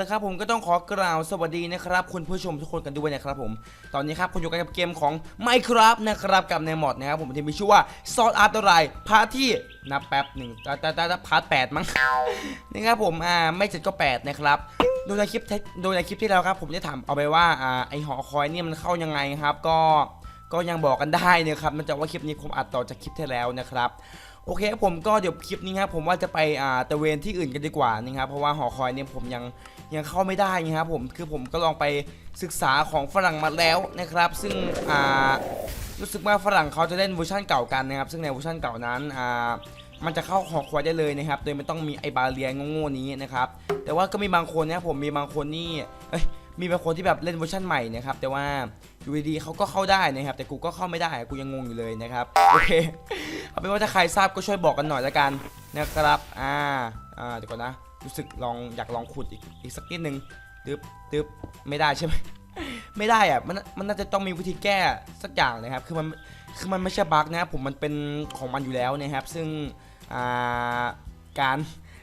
ละครับผมก็ต้องขอกล่าวสวัสดีนะครับ คุณผู้ชมทุกคนกันด้วยนะครับผม ตอนนี้ครับคุณอยู่กันกับเกมของ Minecraft นะครับกับในมอดนะครับผมที่มีชื่อว่า Sword Art Online พาร์ทที่นับแป๊บหนึ่งแต่แต่แต่พาร์ทแปดมั้งนะครับผมอ่าไม่เจ็ดก็แปดนะครับโดยในคลิปโดยในคลิปที่แล้วครับผมจะถามเอาไปว่าอ่าไอหอคอยเนี่ยมันเข้ายังไงครับ ก็ก็ยังบอกกันได้นะครับมันจะว่าคลิปนี้ผมอัดต่อจากคลิปที่แล้วนะครับ โอเคครับผมก็เดี๋ยวคลิปนี้ครับผมว่าจะไปอ่าตะเวนที่อื่นกันดีกว่านะครับเพราะว่าหอคอยเนี่ยผมยังยังเข้าไม่ได้นะครับผมคือผมก็ลองไปศึกษาของฝรั่งมาแล้วนะครับ ซึ่งอ่ารู้สึกว่าฝรั่งเขาจะเล่นเวอร์ชันเก่ากันนะครับ ซึ่งในเวอร์ชันเก่านั้นอ่ามันจะเข้าหอคอยได้เลยนะครับ โดยไม่ต้องมีไอ้บาเรียงโง่ๆนี้นะครับแต่ว่าก็มีบางคนนะผมมีบางคนนี่เอ้ย มีบางคนที่แบบเล่นเวอร์ชันใหม่นะครับแต่ว่าอยู่ดีๆเขาก็เข้าได้นะครับแต่กูก็เข้าไม่ได้กูยังงงอยู่เลยนะครับโอเคเอาเป็นว่าถ้าใครทราบก็ช่วยบอกกันหน่อยละกันนะครับอ่าอ่าเดี๋ยวก่อนนะรู้สึกลองอยากลองขุดอีกอีกสักนิดนึงตึ๊บตึ๊บไม่ได้ใช่ไหมไม่ได้อะมันมันน่าจะต้องมีวิธีแก้สักอย่างนะครับ คือมันคือมันไม่ใช่บั๊กนะครับผมมันเป็นของมันอยู่แล้วนะครับ ซึ่งอ่าการ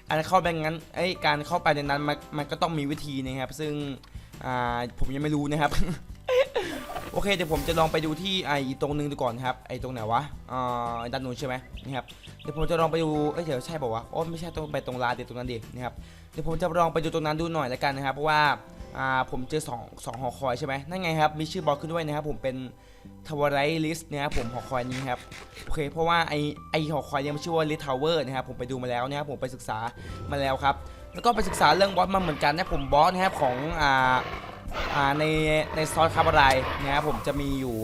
การเข้าไปงั้นเอ้การเข้าไปในนั้นมันมันก็ต้องมีวิธีนะครับ ซึ่ง อ่าผมยังไม่รู้นะครับ โอเคเดี๋ยวผมจะลองไปดูที่ไอ้ตรงนึงดูก่อนครับไอ้ตรงไหนวะอ่าด้านนู้นใช่ไหมนี่ครับเดี๋ยวผมจะลองไปดูเอ้ยเดี๋ยวใช่ป่าวะโอ้ไม่ใช่ตรงไปตรงลานเดี๋ยวตรงนั้นดินะครับเดี๋ยวผมจะลองไปดูตรงนั้นดูหน่อยแล้วกันนะครับเพราะว่าอ่าผมเจอสองสองหอคอยใช่ไหมนั่นไงครับมีชื่อบอสขึ้นด้วยนะครับผมเป็น ทาวเวอร์ไรลิสนะครับผมหอคอยนี้ครับโอเคเพราะว่าไอไอหอคอยนี่ยมันชื่อว่าลิททาวเวอร์นะครับผมไปดูมาแล้วนะครับผมไปศึกษามาแล้วครับ แล้วก็ไปศึกษาเรื่องบอสมาเหมือนกันนะผมบอสนะครับของอ่าอ่าในในซอสคาร์บอนไดนะครับผมจะมีอยู่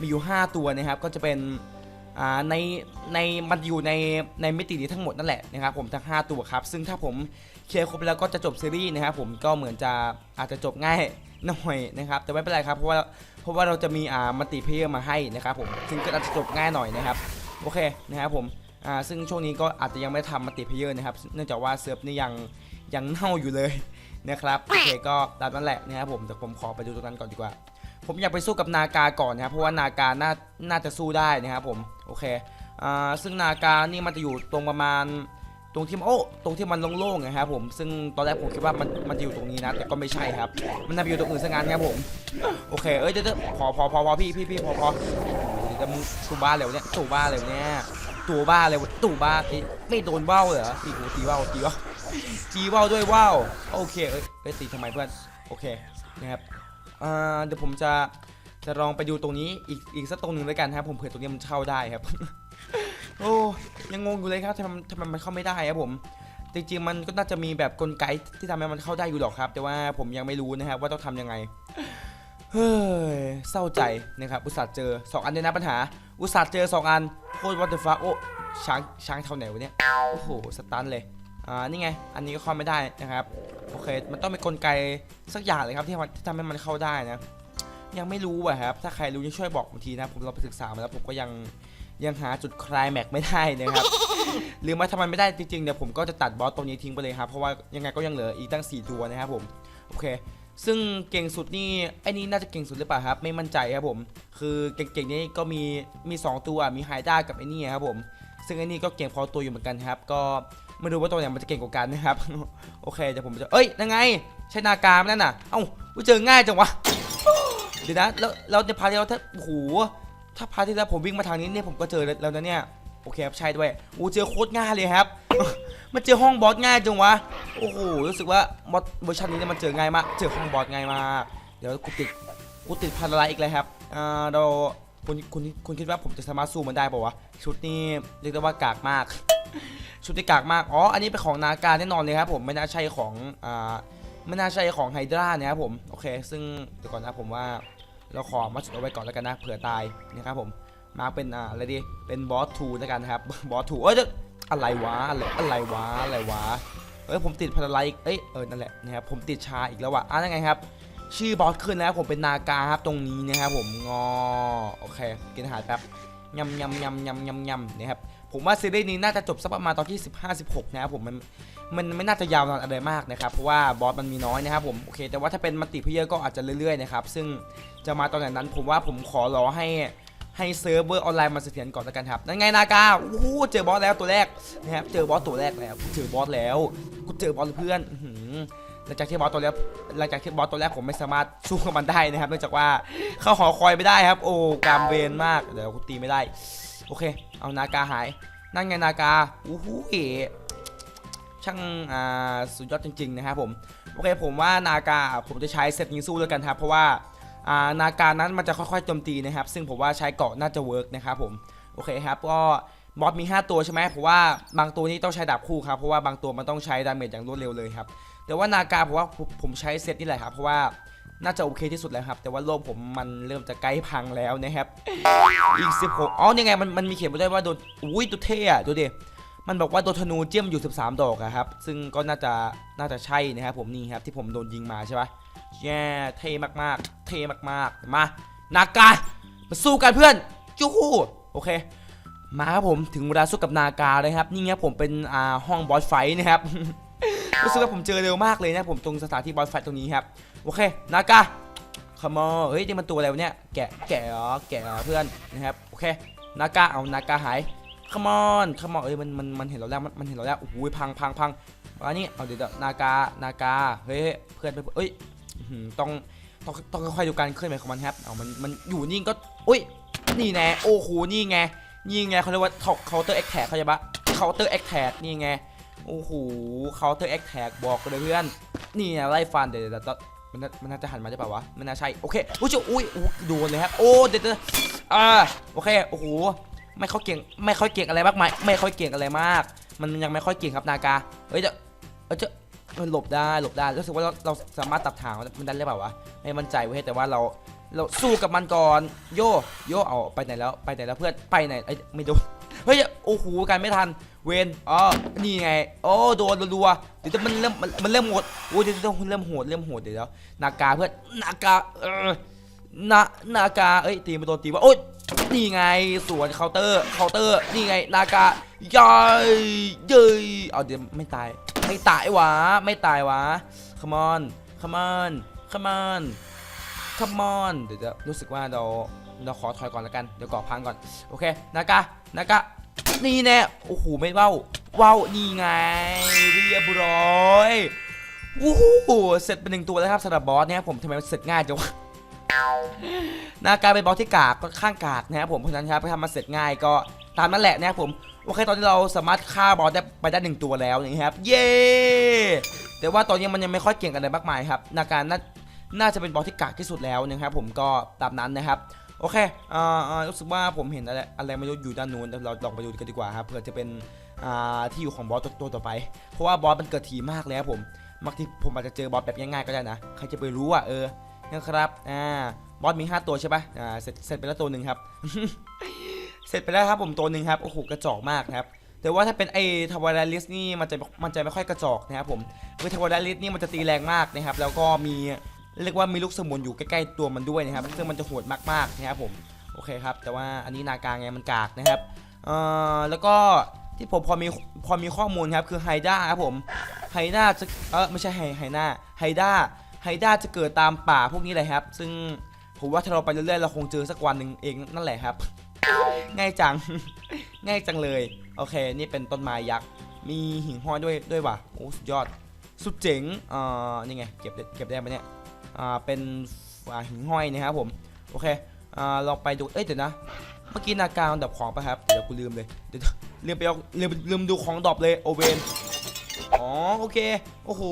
มีอยู่ 5 ตัวนะครับก็จะเป็นอ่าในในมันอยู่ในในมิตินี้ทั้งหมดนั่นแหละนะครับผมทั้ง 5 ตัวครับ ซึ่งถ้าผมเคลียร์ครบแล้วก็จะจบซีรีส์นะครับผมก็เหมือนจะอาจจะจบง่าย หน่อยนะครับ แต่ไม่เป็นไรครับเพราะว่าเพราะว่าเราจะมีอ่ามัลติเพเยอร์มาให้นะครับผมซึ่งก็อาจจะจบง่ายหน่อยนะครับโอเคนะครับผมอ่าซึ่งช่วงนี้ก็อาจจะยังไม่ทำมัลติเพเยอร์นะครับ เนื่องจากว่าเซิร์ฟนี่ยังยังเน่าอยู่เลยนะครับโอเคก็ตามนั้นแหละนะครับผมแต่ผมขอไปดูตรงนั้นก่อนดีกว่า ผมอยากไปสู้กับนากาก่อนนะครับเพราะว่านากาน่าน่าจะสู้ได้นะครับผมโอเคอ่าซึ่งนากานี่มันจะอยู่ตรงประมาณ ตรงที่โอ้ตรงที่มันโล่งๆนะครับผมซึ่งตอนแรกผมคิดว่ามันมันจะอยู่ตรงนี้นะ แต่ก็ไม่ใช่ครับ มันน่าจะอยู่ตรงอื่นซะงั้นครับผมโอเคเอ้ยเดี๋ยวพอพอพอพอพี่พี่พี่พอพอเดี๋ยวมึงตู่บ้าเร็วเนี่ยตู่บ้าเร็วเนี่ยตัวบ้าเร็วตู่บ้าเอ้ไม่โดนเบ้าเหรอตีกูตีเบ้าตีเบ้าจีว่าวด้วยว่าวโอเคเอ้ยเอ้ยตีทำไมเพื่อนโอเคนะครับอ่าเดี๋ยวผมจะจะลองไปดูตรงนี้อีกอีกสักตรงหนึ่งแล้วกันครับผมเผื่อตรงนี้มันเข้าได้ครับ โอ้ยังงงอยู่เลยครับทำไมทำไมมันเข้าไม่ได้ครับผมจริงๆมันก็น่าจะมีแบบกลไกที่ทำให้มันเข้าได้อยู่หรอกครับ แต่ว่าผมยังไม่รู้นะครับว่าต้องทำยังไงเฮ้ยเศร้าใจนะครับอุตส่าห์เจอสองอันเลยนะปัญหา อุตส่าห์เจอสองอันโคตรวัตถุฟ้าโอ้ช้างช้างเท่าไหนวะเนี่ยโอ้โหสตันเลยอ่านี่ไง อันนี้ก็เข้าไม่ได้นะครับโอเค มันต้องเป็นกลไกสักอย่างเลยครับที่ที่ทำให้มันเข้าได้นะ ยังไม่รู้อะครับ ถ้าใครรู้ช่วยบอกผมทีนะ ผมเราไปศึกษามาแล้วผมก็ยัง ยังหาจุดคลายแม็กไม่ได้นะครับหรือไม่ถ้ามันไม่ได้จริงๆเดี๋ยวผมก็จะตัดบอสตรงนี้ทิ้งไปเลยครับเพราะว่ายังไงก็ยังเหลืออีกตั้ง 4 ตัวนะครับผมโอเค ซึ่งเก่งสุดนี่ไอ้นี่น่าจะเก่งสุดหรือเปล่าครับ ไม่มั่นใจครับผม คือเก่งๆนี่ก็มีมี 2 ตัวมีไฮด้ากับไอ้นี่ครับผม ซึ่งไอ้นี่ก็เก่งพอตัวอยู่เหมือนกันครับ ก็ไม่รู้ว่าตัวไหนมันจะเก่งกว่ากันนะครับโอเคเดี๋ยวผมจะเอ้ยนั่นไงใช่นากามนั่นน่ะเอ้าอุ๊ยเจอง่ายจังวะเดี๋ยวนะแล้วแล้วในพาร์ทที่แล้วถ้าโอ้โห ถ้าพาร์ทที่แล้วผมวิ่งมาทางนี้เนี่ยผมก็เจอแล้วนะเนี่ยโอเคครับใช่ด้วยอู้เจอโคตรง่ายเลยครับ มันเจอห้องบอสง่ายจังวะโอ้โหรู้สึกว่าบอสเวอร์ชันนี้เนี่ยมันเจอง่ายมากเจอห้องบอสง่ายมากเดี๋ยวกูติดกูติดพันอะไรอีกเลยครับอ่าเราคุณคุณคุณคิดว่าผมจะสามารถสู้มันได้ป่าวะชุดนี้เรียกได้ว่ากากมาก ชุดที่กากมากอ๋ออันนี้เป็นของนาการแน่นอนเลยครับผมไม่น่าใช่ของอ่าไม่น่าใช่ของไฮดรานะครับผมโอเค ซึ่งเดี๋ยวก่อนนะผมว่า เราขอมาจุดเอาไว้ก่อนแล้วกันนะเผื่อตายนะครับผมมาเป็นอะไรดีเป็นบอสทูแล้วกันนะครับบอสทูเอ้ยอะไรวะอะไรอะไรวะอะไรวะเอ้ยผมติดพันอะไรอีกเอ้ยเออนั่นแหละนะครับผมติดชาอีกแล้วว่ะอะยังไงครับ ชื่อบอสขึ้นแล้วผมเป็นนากาครับตรงนี้นะครับผมงอโอเคกินอาหารแป๊บยำยำยำยำยำยำนะครับ ผมว่าซีรีส์นี้น่าจะจบสักประมาณตอนที่ 15 16 นะครับผมมันมันไม่น่าจะยาวนานอะไรมากนะครับ เพราะว่าบอสมันมีน้อยนะครับผมโอเค แต่ว่าถ้าเป็นมัลติเพเยอร์ก็อาจจะเรื่อยๆนะครับ ซึ่งจะมาตอนไหนนั้น ผมว่าผมขอรอให้ให้เซิร์ฟเวอร์ออนไลน์มาเสถียรก่อนแล้วกันครับ นั่นไงนากาโอ้โหเจอบอสแล้วตัวแรกนะครับ เจอบอสตัวแรกแล้วเจอบอสแล้ว กูเจอบอสเพื่อนอื้อหือหลังจากที่บอสตัวแรกหลังจากที่บอสตัวแรกผมไม่สามารถสู้กับมันได้นะครับ เนื่องจากว่าเข้าหอคอยไม่ได้ครับ โอ้กามเวนมาก เดี๋ยวกูตีไม่ได้ โอเค เอานากาหาย นั่นไงนากาอู้หูเอช่างอ่าสุดยอดจริง ๆ นะครับผมโอเคผมว่านากาผมจะใช้เซตนี้สู้แล้วยกันครับเพราะว่าอ่านาการนั้นมันจะค่อยๆโจมตีนะครับ ซึ่งผมว่าใช้เกาะน่าจะเวิร์กนะครับผมโอเคครับก็บอสมี 5 ตัวใช่ไหมเพราะว่าบางตัวนี้ต้องใช้ดาบคู่ครับเพราะว่าบางตัวมันต้องใช้ดาเมจอย่างรวดเร็วเลยครับแต่ว่านากาผมว่าผมผมใช้เซตนี่แหละครับเพราะว่า น่าจะโอเคที่สุดแล้วครับ แต่ว่าโลกผมมันเริ่มจะใกล้พังแล้วนะครับอีก16อ๋อยังไงมันมันมีเขียนไว้ด้วยว่าโดนอุ้ยตัวเท่อะดูดิมันบอกว่าโดนธนูเจียมอยู่ 13 ดอกอะครับ ซึ่งก็น่าจะน่าจะใช่นะครับผมนี่ครับที่ผมโดนยิงมาใช่ปะแย่เท่มากๆ เท่มากๆมานากามาสู้กันเพื่อนจู้โอเค มาครับผมถึงเวลาสู้กับนากาเลยครับนี่ครับผมเป็นอ่าห้องบอสไฟท์นะครับรู้สึกว่าผมเจอเร็วมากเลยนะผมตรงสถานที่บอสไฟท์ตรงนี้ครับ โอเคนากาขมอเฮ้ยนี่มันตัวอะไรวะเนี่ย แกะ แกะเหรอแกะเหรอเพื่อนนะครับ โอเคนากาเอานากาหายขมอนขมอนเอ้ยมัน มัน มันเห็นเราแล้ว มันมันเห็นเราแล้ว โอ้โหพังพังพังอันนี้ เอาเดี๋ยวเดี๋ยวนากา นากา เฮ้ย เพื่อนไปเอ้ยต้อง ต้อง ต้องค่อยๆดูการเคลื่อนไหวของมันครับ เอามัน มันอยู่นิ่งก็อุ้ย นี่แน่ โอ้โห นี่ไง นี่ไงเขาเรียกว่าเคาน์เตอร์แอคแท็กเขาใจปะเคาน์เตอร์แอคแท็กนี่ไง โอ้โหเคาน์เตอร์แอคแท็กบอกเลยเพื่อน นี่ไงไล่ฟัน เดี๋ยวเดี๋ยว มันน่ามันน่าจะหันมาได้ป่าวะม่น่าใช่โอเคอุ้ยจะอุ้ยอู้โดนเลยครับโอ้เดี๋ยวเดี๋ยวอ่าโอเคโอ้โหไม่ค่อยเก่งไม่ค่อยเก่งอะไรมากมายไม่ค่อยเก่งอะไรมาก มันยังไม่ค่อยเก่งครับนากาเฮ้ยจะเออจะมันหลบได้หลบได้รู้สึกว่าเราเราสามารถตัดทางมันได้หรือเปล่าวะไม่มั่นใจเว้ยแต่ว่าเราเราสู้กับมันก่อนโยโยเอาไปไหนแล้วไปไหนแล้วเพื่อนไปไหนไอ้ไม่โดนเฮ้ยโอ้โหกันไม่ทัน เวนอ๋อนี่ไง โอ้โดนรัวๆเดี๋ยวมันเริ่มมันเริ่มโหดโอ้ยเดี๋ยวเดี๋ยวเริ่มโหดเริ่มโหดเดี๋ยวนากาเพื่อนนากาเออนานากาเอ้ยตีมาโดนตีว่าโอ๊ยนี่ไงสวนเคาน์เตอร์เคาน์เตอร์นี่ไงนากาย่อยเย้ยเอาเดี๋ยวไม่ตายไม่ตายวะไม่ตายวะ come on come on come on come on เดี๋ยวจะรู้สึกว่าเราเราขอถอยก่อนแล้วกัน เดี๋ยวก่อพังก่อน โอเค นากา นากา นี่แน่โอ้โหไม่เว้าเว้านี่ไง เรียบร้อยวู้หูเสร็จเป็นหนึ่งตัวแล้วครับสำหรับบอสเนี่ยผมทำไมมันเสร็จง่ายจังวะนาการเป็นบอสที่กากก็ข้างกากนะครับผมเพราะฉะนั้นครับทำมาเสร็จง่ายก็ตามนั้นแหละนะครับผมโอเคตอนนี้เราสามารถฆ่าบอสได้ไปได้หนึ่งตัวแล้วนะครับ เย้แต่ว่าตอนนี้มันยังไม่ค่อยเก่งกันเลยมากมายครับนาการน่าน่าจะเป็นบอสที่กากที่สุดแล้วนะครับผมก็ตามนั้นนะครับ โอเคอ่าอ่ารู้สึกว่าผมเห็นอะไรอะไรไม่รู้อยู่ด้านนู้นเราลองไปดูกันดีกว่าครับเผื่อจะเป็นอ่าที่อยู่ของบอสตัวต่อไป เพราะว่าบอสมันเกิดทีมากแล้วผมบางทีผมอาจจะเจอบอสแบบง่ายๆก็ได้นะใครจะไปรู้อะเออนะครับอ่าบอสมี 5 ตัวใช่ปะอ่าเสร็จเสร็จไปแล้วตัวหนึ่งครับ เสร็จไปแล้วครับผมตัวหนึ่งครับโอ้โหกระจอกมากครับแต่ว่าถ้าเป็นไอ้ทวารลิสนี่มันจะมันจะไม่ค่อยกระจอกนะครับผมคือทวารลิสนี่มันจะตีแรงมากนะครับแล้วก็มี เรียกว่ามีลูกสมุนอยู่ใกล้ๆตัวมันด้วยนะครับ ซึ่งมันจะโหดมากๆนะครับผมโอเคครับ แต่ว่าอันนี้นากาไงมันกากนะครับเอ่อแล้วก็ที่ผมพอมีพอมีข้อมูลครับคือไฮด้าครับผมไฮด้าจะเออไม่ใช่ไฮไฮด้าไฮด้าไฮด้าจะเกิดตามป่าพวกนี้เลยครับ ซึ่งผมว่าถ้าเราไปเรื่อยๆเราคงเจอสักวันหนึ่งเองนั่นแหละครับ ง่ายจัง ง่ายจังเลย โอเค นี่เป็นต้นไม้ยักษ์มีหิ่งห้อยด้วยด้วยว่ะโอ้สุดยอด สุดเจ๋งอ่านี่ไงเก็บเก็บได้ไหมเนี่ย เป็นหิ่งห้อยนะครับผมโอเคอ่าเราไปดูเอ้ยเดี๋ยวนะเมื่อกี้นาการดับของปะครับเดี๋ยวกูลืมเลยเดี๋ยวลืมไปเอาลืมลืมดูของดรอปเลยโอเวนอ๋อโอเคโอ้โห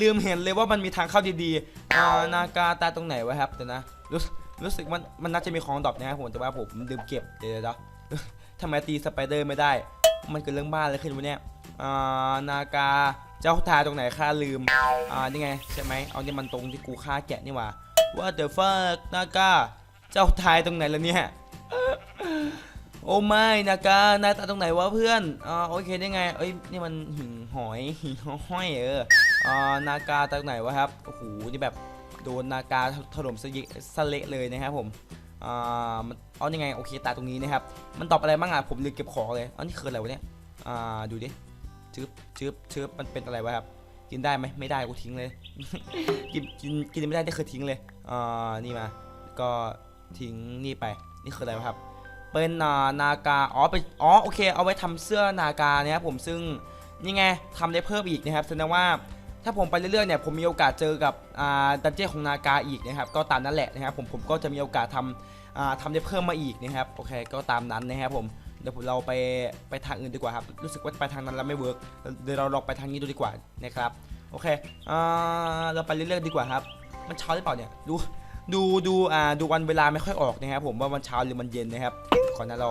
ลืมเห็นเลยว่ามันมีทางเข้าดีๆอ่านากาตาตรงไหนวะครับเดี๋ยวนะรู้รู้สึกมันมันน่าจะมีของดรอปนะครับผมแต่ว่าผมลืมเก็บเดี๋ยวเดี๋ยวทำไมตีสไปเดอร์ไม่ได้ มันเกิดเรื่องบ้าอะไรขึ้นวะเนี่ยอ่านากา เจ้าทาตรงไหนข้าลืม อ่า นี่ไง ใช่ไหม เอาเนี่ยมันตรงที่กูฆ่าแกะนี่ว่า What the fuck นากาเจ้าทายตรงไหนแล้วเนี่ย โอ้ไม่นากาหน้าตาตรงไหนวะเพื่อน อ่า โอเคได้ไง เอ้ย นี่มันหิ่งหอยหิ่งห้อยเออ อ่า นากาตรงไหนวะครับ โอ้โห นี่แบบโดนนากาถล่มสิสเละเลยนะครับผม อ่า มันเอายังไง โอเคตาตรงนี้นะครับ มันตอบอะไรบ้างอะ ผมลืมเก็บของเลยอันนี้คืออะไรวะเนี่ย อ่า ดูดิ ชืบชืบชืบมันเป็นอะไรวะครับกินได้ไหมไม่ได้กูทิ้งเลย กินกินกินไม่ได้ได้เคยทิ้งเลยอ่านี่มา ก็ทิ้งนี่ไปนี่คืออะไรวะครับ เป็นนานากาอ๋อเป็นอ๋อโอเค เอาไว้ทำเสื้อนากาเนี่ยครับผมซึ่งนี่ไงทำได้เพิ่มอีกนะครับแสดงว่าถ้าผมไปเรื่อยๆเนี่ยผมมีโอกาสเจอกับอ่าดันเจี้ยนของนากาอีกนะครับก็ตามนั้นแหละนะครับผมผมก็จะมีโอกาสทำอ่าทำได้เพิ่มมาอีกนะครับโอเคก็ตามนั้นนะครับผม เดี๋ยวเราไปไปทางอื่นดีกว่าครับรู้สึกว่าไปทางนั้นแล้วไม่เวิร์กเดี๋ยวเราลองไปทางนี้ดูดีกว่านะครับโอเคอ่าเราไปเรื่อยๆดีกว่าครับ มันเช้าหรือเปล่าเนี่ยดูดูดูอ่าดูวันเวลาไม่ค่อยออกนะครับผมว่ามันเช้าหรือมันเย็นนะครับก่อนหนั้นเรา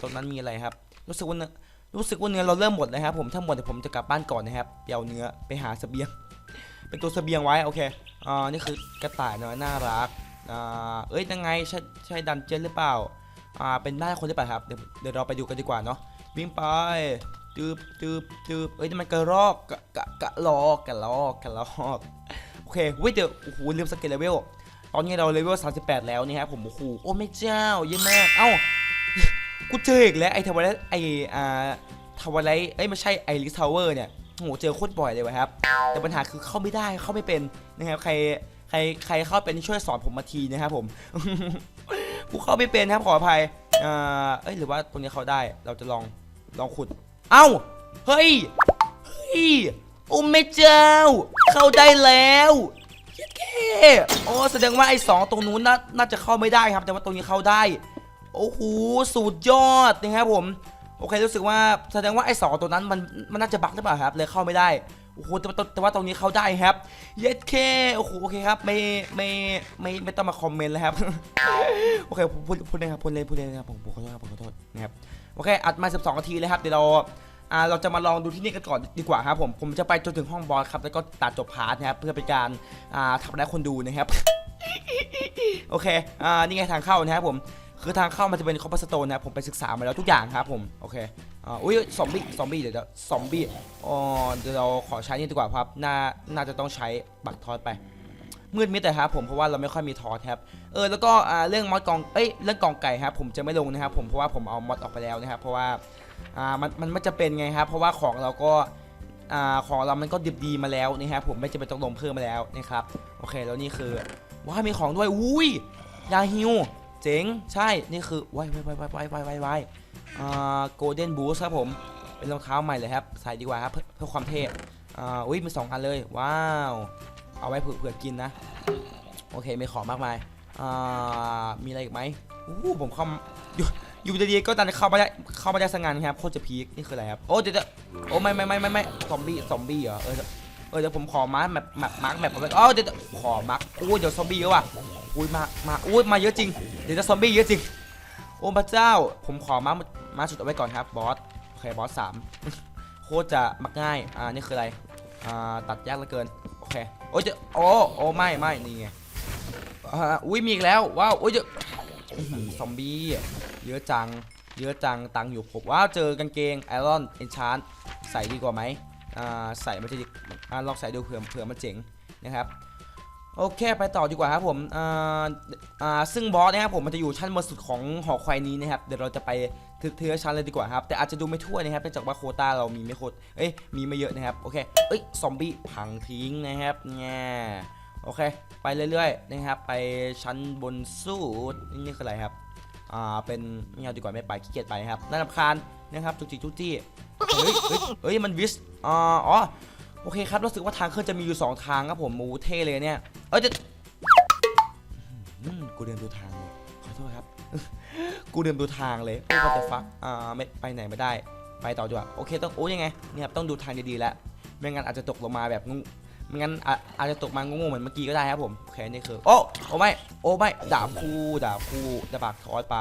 ตรงนั้นมีอะไรครับ รู้สึกว่าเนื้รู้สึกว่าเนื้อเราเริ่มหมดแล้วครับผมถ้าหมดเดี๋ยวผมจะกลับบ้านก่อนนะครับเดี๋ยวเอาเนื้อไปหาเสบียง เป็นตัวเสบียงไว้โอเคอ่านี่คือกระต่ายน้อยน่ารักอ่าเอ้ยยังไงใช่ใช่ดันเจียนหรือเปล่าอ่าเป็นบ้านคนหรือเปล่าครับเดี๋ยวเดี๋ยวเราไปดูกันดีกว่าเนาะวิ่งไปตืบตืบตืบเอ้ยมันกระรอกกะกะกะลอกกะลอกกะลอกโอเคเว้ยเดี๋ยวโอ้โหลืมสเกลเลเวล ตอนนี้เราเลเวล38 แล้วนี่ครับผมโอ้โหโอ้ไม่เจ้าเยี่ยมาก เอ้ากูเจออีกแล้วไอ้ทวารไอ้อ่าทวารเอ้ยไม่ใช่ไอริสทาวเวอร์เนี่ยโหเจอโคตรบ่อยเลยวะครับ แต่ปัญหาคือเข้าไม่ได้เข้าไม่เป็นนะครับใครใครใครเข้าเป็นช่วยสอนผมมาทีนะครับผมกูเข้าไม่เป็นครับขออภัยอ่าเอ้ยหรือว่าตรงนี้เข้าได้เราจะลองลองขุด เอ้าเฮ้ยเฮ้ยโอ้แม่เจ้า เข้าได้แล้ว เย้เก้โอ้แสดงว่าไอ้สองตรงนู้นน่าน่าจะเข้าไม่ได้ครับ แต่ว่าตรงนี้เข้าได้ โอ้โหสุดยอดนะครับผม โอเครู้สึกว่าแสดงว่าไอ้สองตัวนั้นมันมันน่าจะบั๊กหรือเปล่าครับเลยเข้าไม่ได้โอ้โหแต่ว่าแต่ว่าตรงนี้เข้าได้ครับ เย็ดเคโอ้โหโอเคครับไม่ไม่ไม่ไม่ต้องมาคอมเมนต์แล้วครับโอเคพูดพูดเลยครับพูดเลยพูดเลยนะครับผมผมขอโทษครับผมขอโทษนะครับโอเคอัดมา 12นาทีเลยครับเดี๋ยวเรา อ่าเราจะมาลองดูที่นี่กันก่อนดีกว่าครับผมผมจะไปจนถึงห้องบอสครับแล้วก็ตัดจบพาร์ทนะครับเพื่อเป็นการอ่าทำร้ายคนดูนะครับ โอเคอ่านี่ไงทางเข้านะครับผมคือทางเข้ามันจะเป็นคอมเพสโตนนะครับผมไปศึกษามาแล้วทุกอย่างครับผมโอเคอ่าอุ้ยซอมบี้ซอมบี้เดี๋ยวซอมบี้อ๋อเดี๋ยวเราขอใช้นี่ดีกว่าครับน่าน่าจะต้องใช้บักทอดไปมืดมิดแต่ครับผมเพราะว่าเราไม่ค่อยมีทอสครับเออแล้วก็เรื่องมอดกองเอ้ยเรื่องกองไก่ครับผมจะไม่ลงนะครับผมเพราะว่าผมเอามอดออกไปแล้วนะครับเพราะว่า อ่ามันมันไม่จะเป็นไงครับ เพราะว่าของเราก็อ่าของเรามันก็ดิบดีมาแล้วนะครับผมไม่จำเป็นต้องลงเพิ่มมาแล้วนะครับโอเคแล้วนี่คือว้ายมีของด้วยอุ้ยยาฮิวเจ๋งใช่นี่คือว้ายว้ายว้ายว้ายว้ายว้ายว้ายอ่าโกลเด้นบูสครับผมเป็นรองเท้าใหม่เลยครับใส่ดีกว่าครับเพื่อเพื่อความเท่อ่าอุ้ยมีสองอันเลยว้าวเอาไว้เผื่อกินนะโอเคมีของมากมายอ่ามีอะไรอีกไหมอู้ผมคอมหยุด อยู่ดีๆก็ดันเข้ามาได้เข้ามาได้สังงานครับโคตรจะพีคนี่คืออะไรครับโอ้เดี๋ยวโอ้ไม่ไม่ไม่ไม่ไม่ซอมบี้ซอมบี้เหรอเออเออเดี๋ยวผมขอมาร์คแบบแบบมาร์คแบบผมเลยอ๋อเดี๋ยวเดี๋ยวขอมาร์คโอ้เดี๋ยวซอมบี้เยอะว่ะอุ้ยมามาอุ้ยมาเยอะจริงเดี๋ยวจะซอมบี้เยอะจริงโอ้พระเจ้าผมขอมามาสุดเอาไว้ก่อนครับบอสโอเคบอสสามโคตรจะมักง่ายอ่านี่คืออะไรอ่าตัดยากเหลือเกินโอเคโอ้ยเจะโอ้โอ้ไม่ไม่นี่ไงอ่าอุ้ยมีอีกแล้วว้าวโอ้ยเจะอื้อหือ ซอมบี้เยอะจัง เยอะจังตังอยู่ผมว้าวเจอกางเกงไอรอนเอนชานใส่ดีกว่าไหมอ่าใส่มันจะดีอ่าลองใส่ดูเผื่อเผื่อมันเจ๋งนะครับโอเคไปต่อดีกว่าครับผมอ่าอ่าซึ่งบอสนะครับผมมันจะอยู่ชั้นบนสุดของหอคอยนี้นะครับเดี๋ยวเราจะไปทึกเทือชั้นเลยดีกว่าครับแต่อาจจะดูไม่ทั่วนะครับเนื่องจากว่าโคต้าเรามีไม่โคตรเอ้ยมีไม่เยอะนะครับโอเคเอ้ยซอมบี้พังทิ้งนะครับแง่ย โอเค ไปเรื่อยๆนะครับ ไปชั้นบนสุดนี่คืออะไรครับ อ่า เป็นไม่เอาดีกว่าไม่ไปขี้เกียจไปครับน่ารำคาญนะครับจุกจิกจุกจี้เฮ้ยเฮ้ยมันวิสอ่าอ๋อ โอเคครับ รู้สึกว่าทางขึ้นจะมีอยู่ 2 ทางครับผมมูเท่เลยเนี่ย เอ้ยจะอืมกูเดินดูทางเลยขอโทษครับ กูเดินดูทางเลยโอ้ what the fuck อ่าไม่ไปไหนไม่ได้ ไปต่อดีกว่า โอเคต้องโอ้ยังไงเนี่ยครับต้องดูทางดีๆแล้ว ไม่งั้นอาจจะตกลงมาแบบงู ไม่งั้นอาอาจจะตกมางงๆเหมือนเมื่อกี้ก็ได้ครับผมโอเคนี่คือ โอ้โอ้ไม่โอ้ไม่ดาบคู่ดาบคู่ดาบปากทอดไป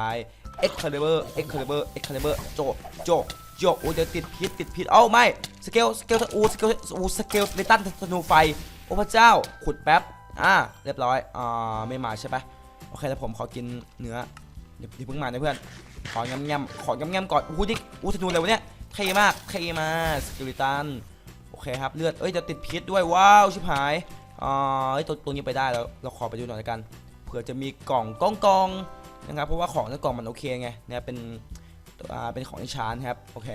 Excalibur Excalibur Excalibur โจโจโจโอ้เดี๋ยวติดพิษติดพิษเอ้าไม่สเกลสเกลอูสเกลอูสเกลเลตันธนูไฟโอ้พระเจ้าขุดแป๊บอ่าเรียบร้อยอ่าไม่มาใช่ปะโอเคแล้วผมขอกินเนื้อเดี๋ยวเพิ่งมานะเพื่อนขอแง้มๆขอแง้มๆก่อนอู้ดิอู้ธนูอะไรวะเนี่ยเท่มากเท่มากสกิลิตัน เคครับเลือดเอ้ยจะติดพิษด้วยว้าวชิบหายอ่าเอ้ยตัวตัวนี้ไปได้แล้วเราขอไปดูหน่อยกันเผื่อจะมีกล่องกล้องกองนะครับเพราะว่าของในกล่องมันโอเคไงเนี่ยเป็นอ่าเป็นของที่ชานครับโอเค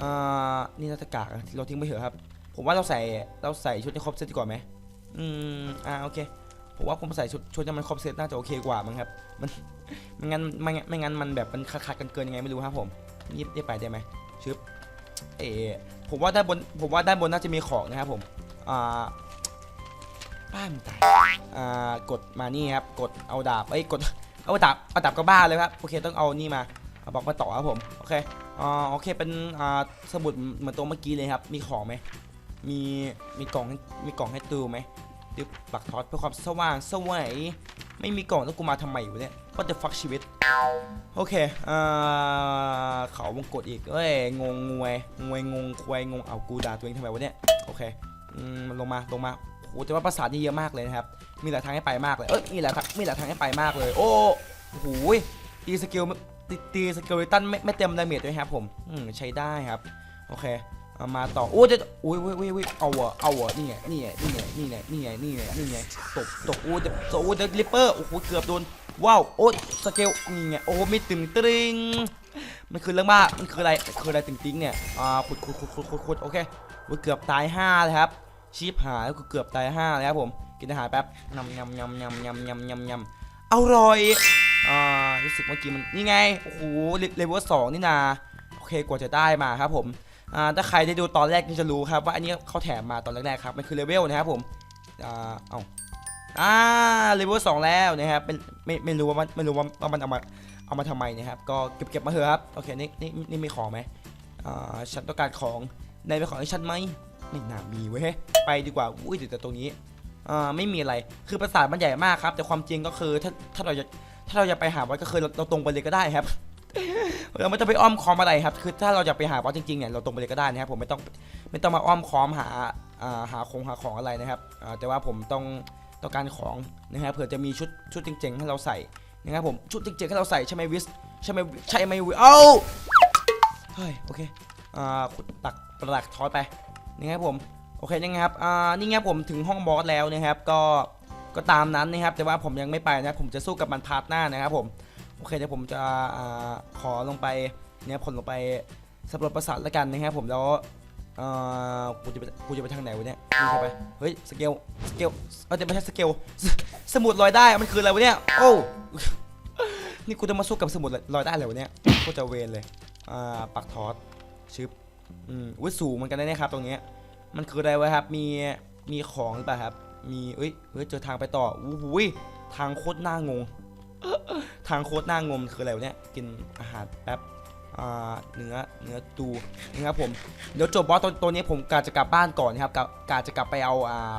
อ่านี่น่าจะกากเราทิ้งไปเถอะครับ ผมว่าเราใส่เราใส่ชุดให้ครบเซตดีกว่าไหมอืมอ่าโอเคผมว่าผมใส่ชุดชุดให้มันครบเซตน่าจะโอเคกว่ามั้งครับมันไม่งั้นไม่งั้นไม่งั้นมันแบบมันขาดๆกันเกินยังไงไม่รู้ครับผมนี่ได้ไปได้ไหมชึบเอ ผมว่าด้านบนผมว่าด้านบนน่าจะมีของนะครับผมอ่าบ้านตายอ่ากดมานี่ครับกดเอาดาบเอ้ยกดเอาดาบเอาดาบก็บ้าเลยครับโอเคต้องเอานี่มาเอาบล็อกมาต่อครับผมโอเคอ่าโอเคเป็นอ่าสมุดเหมือนตัวเมื่อกี้เลยครับมีของไหมมีมีกล่องมีกล่องให้ตูไหมตึบปักทอดเพื่อความสว่างสวัย ไม่มีกล่องแล้วกูมาทำไมอยู่เนี่ยก็จะฟักชีวิต โอเคอ่าเขาวงกดอีกเอ้ยงงงวยงวยงงควายงงเอากูด่าตัวเองทำไมวะเนี่ยโอเคอืมลงมาลงมาโอ้แต่ว่าภาษาทนี่เยอะมากเลยนะครับมีหลายทางให้ไปมากเลยเอ้ยมีหลายทางมีหลายทางให้ไปมากเลย โอ้โหตีสกิลตีสกิลตันไม่ไม่เต็มดาเมจด้วยครับผมอืมใช้ได้ครับโอเค เอามาต่อโอ้จะอุ้ยอุ้ยอุ้ยอุ้ยเอาวะเอาวะนี่ไงนี่ไงนี่ไงนี่ไงนี่ไงนี่ไงนี่ไงตกตกโอ้จะโอ้จะลิปเปอร์โอ้โหเกือบโดนว้าวโอ้สเกลนี่ไงโอ้ไม่ตึงตริงมันคือเรื่องบ้ามันคืออะไรคืออะไรตึงติงเนี่ยอ่าขุดขุดขุดขุดขุดขุดโอเคเกือบตายห้าเลยครับชีพหายแล้วก็เกือบตายห้าเลยครับผมกินอาหารแป๊บยำยำยำยำยำยำยำยำอร่อยอ่ารู้สึกเมื่อกี้มันนี่ไงโอ้โหเลเวลสองนี่นาโอเคกว่าจะได้มาครับผม อ่าถ้าใครได้ดูตอนแรกนี่จะรู้ครับว่าอันนี้เขาแถมมาตอนแรกๆครับมันคือเลเวลนะครับผมอ่าเอาอ่าเลเวลสองแล้วนะครับเป็นไม่ไม่รู้ว่ามันไม่รู้ว่าว่ามันเอามาเอามาทำไมนะครับก็เก็บเก็บมาเถอะครับโอเคนี่นี่นี่มีของไหมอ่าฉันต้องการของในเป็นของให้ฉันไหมไม่น่ามีเว้ยไปดีกว่าอุ้ยแต่ตรงนี้อ่าไม่มีอะไรคือปราสาทมันใหญ่มากครับ แต่ความจริงก็คือถ้าถ้าเราจะถ้าเราจะไปหาวัดก็คือเราเราตรงไปเลยก็ได้ครับ เราไม่ต้องไปอ้อมคอมอะไรครับ คือถ้าเราอยากไปหาบอสจริงๆเนี่ยเราตรงไปเลยก็ได้นะครับผมไม่ต้องไม่ต้องมาอ้อมคอมหาอ่าหาคงหาของอะไรนะครับแต่ว่าผมต้องต้องการของนะครับเผื่อจะมีชุดชุดเจ๋งๆให้เราใส่นะครับผมชุดเจ๋งๆให้เราใส่ใช่ไหมวิสใช่ไหมใช่ไหมวิเอ้าเฮ้ยโอเคอ่าขุดตักปลักทอดไปนะครับผมโอเคยังไงครับอ่านี่ไงผมถึงห้องบอสแล้วนะครับก็ก็ตามนั้นนะครับแต่ว่าผมยังไม่ไปนะผมจะสู้กับมันพาร์ทหน้านะครับผม โอเคเดี๋ยวผมจะขอลงไปเนี่ยผลลงไปสำรวจปราสาทแล้วกันนะครับผมแล้วอ่อกูจะไปกูจะไปทางไหนวะเนี่ยนี่ใช่ไปเฮ้ยสเกลสเกลเออจะไม่ใช่สเกลสมุดลอยได้มันคืออะไรวะเนี่ยโอ้นี่กูจะมาสู้กับสมุดลอยได้เลยวะเนี่ยโคตรจะเวนเลยอ่าปักทอสชึบอืมอุ้ยสูงเหมือนกันนะเนี่ยครับ ตรงเนี้ยมันคืออะไรวะครับมีมีของหรือเปล่าครับ มีเอ้ยเฮ้ยเจอทางไปต่ออู้หูยทางโคตรน่างง ทางโคตรหน้างมคืออะไรวะเนี่ยกินอาหารแป๊บเนื้อเนื้อตูนะครับผมเดี๋ยวจบบอสตัวตัวนี้ผมกาจะกลับบ้านก่อนนะครับกะกาจะกลับไปเอา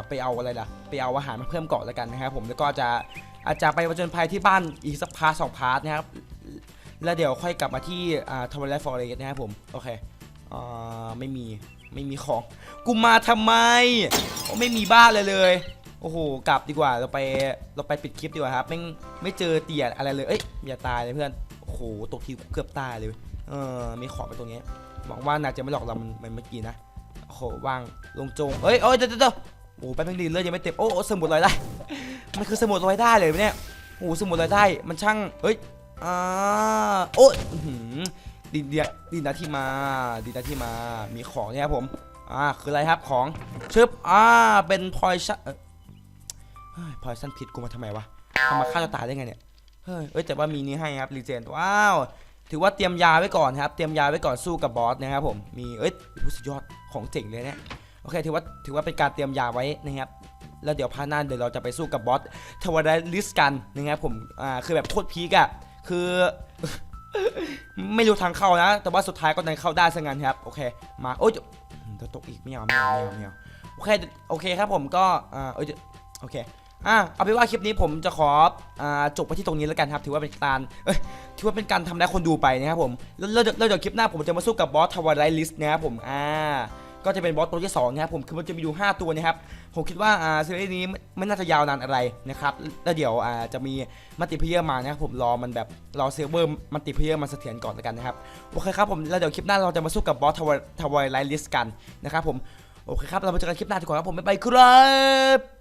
ไปเอาอะไรล่ะไปเอาอาหารมาเพิ่มก่อนแล้วกันนะครับผมแล้วก็จะอาจจะไปประจนภัยที่บ้านอีกสักพาร์ทสองพาร์ทนะครับแล้วเดี๋ยวค่อยกลับมาที่ทวารไลท์ฟอร์เรสนะครับผมโอเคไม่มีไม่มีของกูมาทำไมไม่มีบ้านเลยเลย โอ้โห กลับดีกว่า เราไปเราไปปิดคลิปดีกว่าครับไม่ไม่เจอเตี่ยอะไรเลย เอ้ยอย่าตายเลยเพื่อน โอ้โห ตกทีเกือบตายเลย เออมีของไปตรงนี้หวังว่าน่าจะไม่หลอกเรา มันเมื่อกี้นะ โอ้โหวางลงโจงเอ้ยเอ้ยเดี๋ยวเดี๋ยวเดี๋ยวโอ้แป๊บนึงดีเลือดยังไม่เต็ม โอ้สมุดลอยได้ มันคือสมุดลอยได้เลยเนี่ย โอ้สมุดลอยได้ มันช่าง เฮ้ย อ่า โอ้ยอื้อหือดีเดียดีนะที่มา ดีนะที่มา มีของเนี่ยครับผม อ่า คืออะไรครับของชึบอ่า เป็นพอยชั่น พอยสั้นพิษกูมาทำไมวะทำมาฆ่าตัวตายได้ไงเนี่ยเฮ้ยเอ้ยแต่ว่ามีนี้ให้ครับรีเจนว้าวถือว่าเตรียมยาไว้ก่อนครับ เตรียมยาไว้ก่อนสู้กับบอสนะครับผม มี เอ้ยรู้สุดยอดของเจ๋งเลยเนี่ย โอเค ถือว่า ถือว่าเป็นการเตรียมยาไว้นะครับ แล้วเดี๋ยวพาร์ทหน้าเดี๋ยวเราจะไปสู้กับบอสทวารลิสกันนะครับผม อ่า คือแบบโคตรพีกอะคือ ไม่รู้ทางเข้านะ แต่ว่าสุดท้ายก็ดันเข้าได้ซะงั้นครับ โอเค มา โอ้ยเดี๋ยวตกอีกไม่เอาไม่เอาไม่เอาไม่เอา โอเค โอเคครับผมก็ อ่าเอ้ยโอเค อะเอาเป็นว่าคลิปนี้ผมจะขออ่าจบไปที่ตรงนี้แล้วกันครับ ถือว่าเป็นการเอ้ยถือว่าเป็นการทำได้คนดูไปนะครับผมแล้วแล้วแล้วเดี๋ยวคลิปหน้าผมจะมาสู้กับบอสทวารไลลิสนะครับผมอ่าก็จะเป็นบอสตัวที่2นะครับผมคือมันจะมีอยู่ 5 ตัวนะครับผมคิดว่าอ่าซีรีส์นี้ไม่ไม่น่าจะยาวนานอะไรนะครับแล้วเดี๋ยวอ่าจะมีมัลติเพเยอร์มานะครับผมรอมันแบบรอเซิร์ฟเวอร์มัลติเพเยอร์มาเสถียรก่อนแล้วกันนะครับโอเคครับผมแล้วเดี๋ยวคลิปหน้าเราจะมาสู้กับบอสทวารทวารไลลิสกันนะครับผมโอเคครับเรามาเจอกันคลิปหน้าดีกว่าครับผมบ๊ายบายครับ